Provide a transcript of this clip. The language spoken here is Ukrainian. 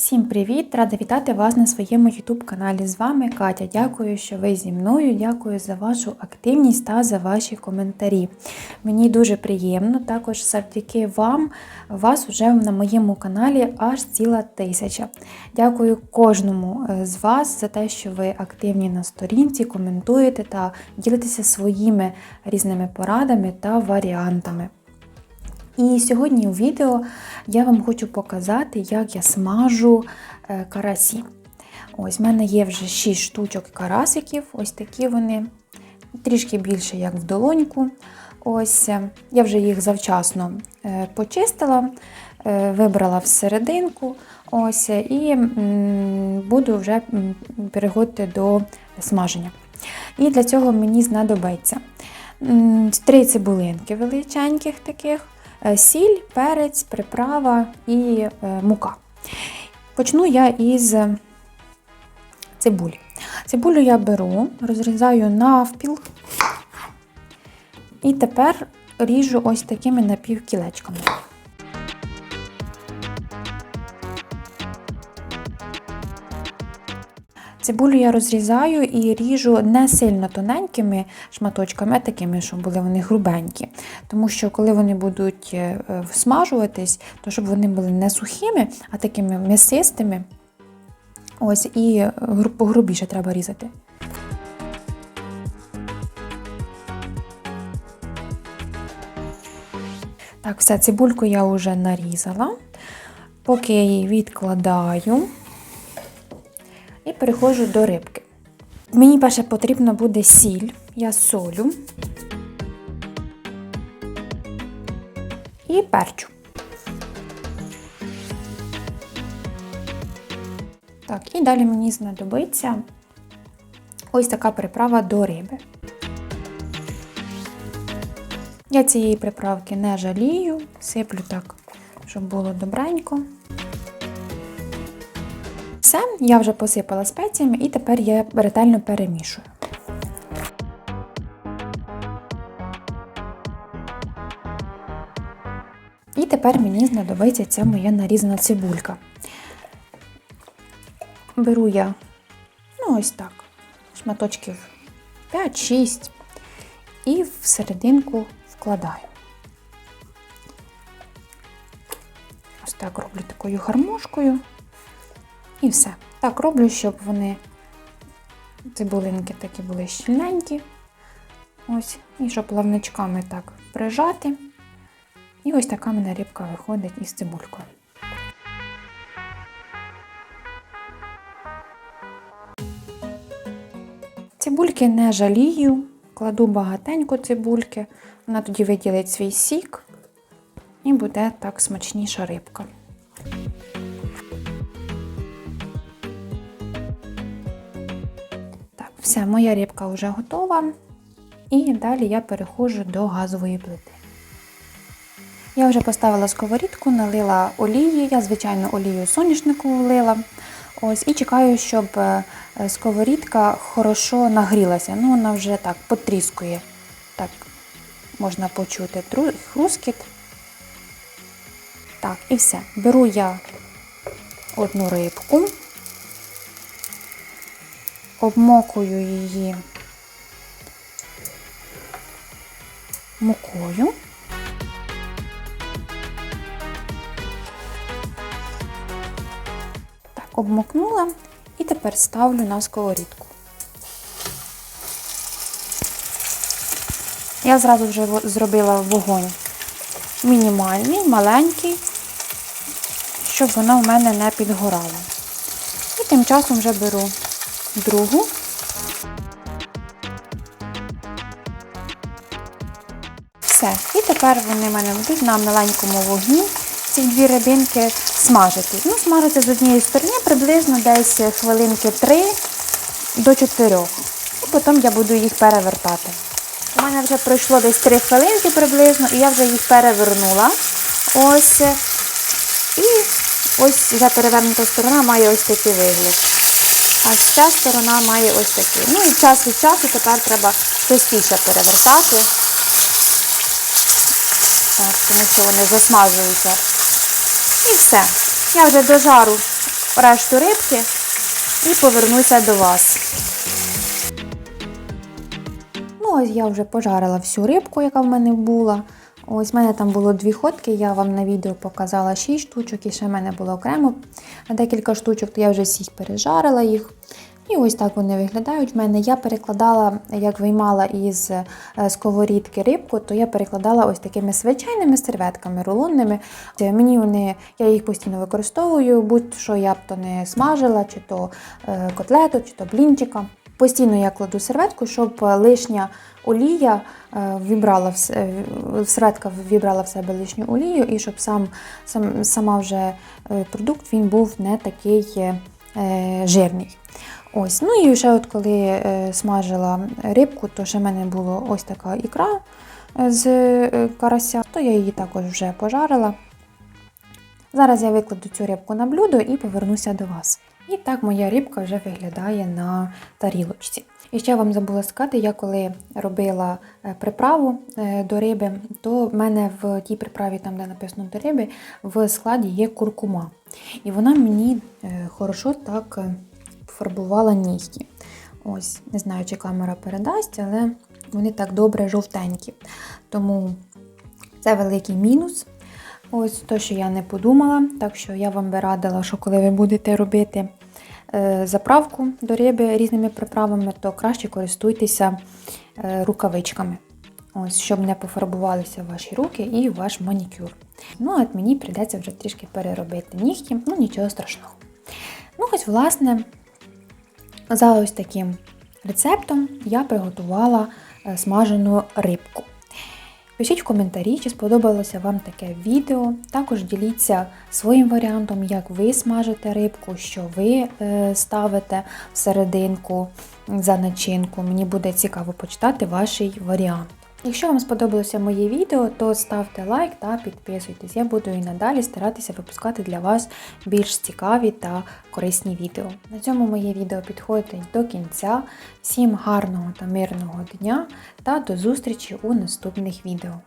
Всім привіт! Рада вітати вас на своєму YouTube каналі. З вами Катя. Дякую, що ви зі мною. Дякую за вашу активність та за ваші коментарі. Мені дуже приємно. Також завдяки вам вас вже на моєму каналі аж ціла тисяча. Дякую кожному е, з вас за те, що ви активні на сторінці, коментуєте та ділитеся своїми різними порадами та варіантами. І сьогодні у відео я вам хочу показати, як я смажу е, карасі. Ось в мене є вже 6 штучок карасиків, ось такі вони, трішки більше, як в долоньку. Ось е, Я вже їх завчасно е, почистила, вибрала всерединку ось, і буду вже переходити до смаження. І для цього мені знадобиться три цибулинки величеньких таких. Е, сіль, перець, приправа і е, мука. Почну я із цибулі. Цибулю я беру, розрізаю навпіл і тепер ріжу ось такими напівкілечками. Цибулю я розрізаю і ріжу не сильно тоненькими шматочками, такими, щоб були вони грубенькі. Тому що, коли вони будуть е, всмажуватись, то щоб вони були не сухими, а такими м'ясистими. Ось, і погрубіше треба різати. Так, все, цибульку я вже нарізала. Поки я її відкладаю переходжу до рибки. Мені перше потрібно буде сіль, я солю і перчу. Так, і далі мені знадобиться ось така приправа до риби. Я цієї приправки не жалію, сиплю так, щоб було добренько. Все, я вже посипала спеціями і тепер я ретельно перемішую. І тепер мені знадобиться ця моя нарізана цибулька. Беру я, ну ось так, шматочків 5-6 і всерединку вкладаю. Ось так роблю такою гармошкою. І все. Так роблю, щоб вони, цибулинки такі були щільненькі. Ось, і щоб плавничками так прижати. І ось така мене рибка виходить із цибулькою. Цибульки не жалію, кладу багатенько цибульки, вона тоді виділить свій сік і буде так смачніша рибка. Все, моя рибка вже готова. І далі я переходжу до газової плити. Я вже поставила сковорідку, налила олії, я, звичайно, олію соняшнику влила. Ось, І чекаю, щоб е, сковорідка хорошо нагрілася. Ну, вона вже так потріскує. Так, можна почути хрускіт. Так, і все. Беру я одну рибку обмокую її мукою. Так, обмокнула і тепер ставлю на сковорідку. Я зразу вже зробила вогонь мінімальний, маленький, щоб вона в мене не підгорала. І тим часом вже беру другу. Все. І тепер вони в мене будуть на маленькому вогні ці дві рибинки смажити. Ну, Смажити з однієї сторони приблизно десь хвилинки 3 до 4. І потім я буду їх перевертати. У мене вже пройшло десь 3 хвилинки приблизно, і я вже їх перевернула. Ось. І ось вже перевернута сторона має ось такий вигляд. А ця сторона має ось такий. Ну і час від часу тепер треба частіше перевертати, тому що вони засмажуються. І все. Я вже до жару решту рибки і повернуся до вас. Ну, ось я вже пожарила всю рибку, яка в мене була. Ось в мене там було дві ходки, я вам на відео показала 6 штучок, і ще в мене було окремо декілька штучок, то я вже всіх пережарила їх. І ось так вони виглядають в мене. Я перекладала, як виймала із е, сковорідки рибку, то я перекладала ось такими звичайними серветками рулонними. Мені вони, я їх постійно використовую, будь-що я б то не смажила, чи то е, котлету, чи то блінчика. Постійно я кладу серветку, щоб лишня олія е, вібрала е, серветка вібрала в себе лишню олію, і щоб сам, сам сама вже е, продукт він був не такий е, е, жирний. Ось, ну і ще от коли е, смажила рибку, то ще в мене була ось така ікра е, з е, карася, то я її також вже пожарила. Зараз я викладу цю рибку на блюдо і повернуся до вас. І так моя рибка вже виглядає на тарілочці. І ще вам забула сказати, я коли робила е, приправу е, до риби, то в мене в тій приправі, там де написано до риби, в складі є куркума. І вона мені е, хорошо так фарбувала нігті. Ось, не знаю, чи камера передасть, але вони так добре жовтенькі. Тому це великий мінус. Ось то, що я не подумала. Так що я вам би радила, що коли ви будете робити заправку до риби різними приправами, то краще користуйтеся е, рукавичками. Ось, щоб не пофарбувалися ваші руки і ваш манікюр. Ну, от мені прийдеться вже трішки переробити нігті, ну нічого страшного. Ну, ось, власне, за ось таким рецептом я приготувала е, смажену рибку. Пишіть в коментарі, чи сподобалося вам таке відео. Також діліться своїм варіантом, як ви смажите рибку, що ви е, ставите всерединку за начинку. Мені буде цікаво почитати ваш варіант. Якщо вам сподобалося моє відео, то ставте лайк та підписуйтесь. Я буду і надалі старатися випускати для вас більш цікаві та корисні відео. На цьому моє відео підходить до кінця. Всім гарного та мирного дня та до зустрічі у наступних відео.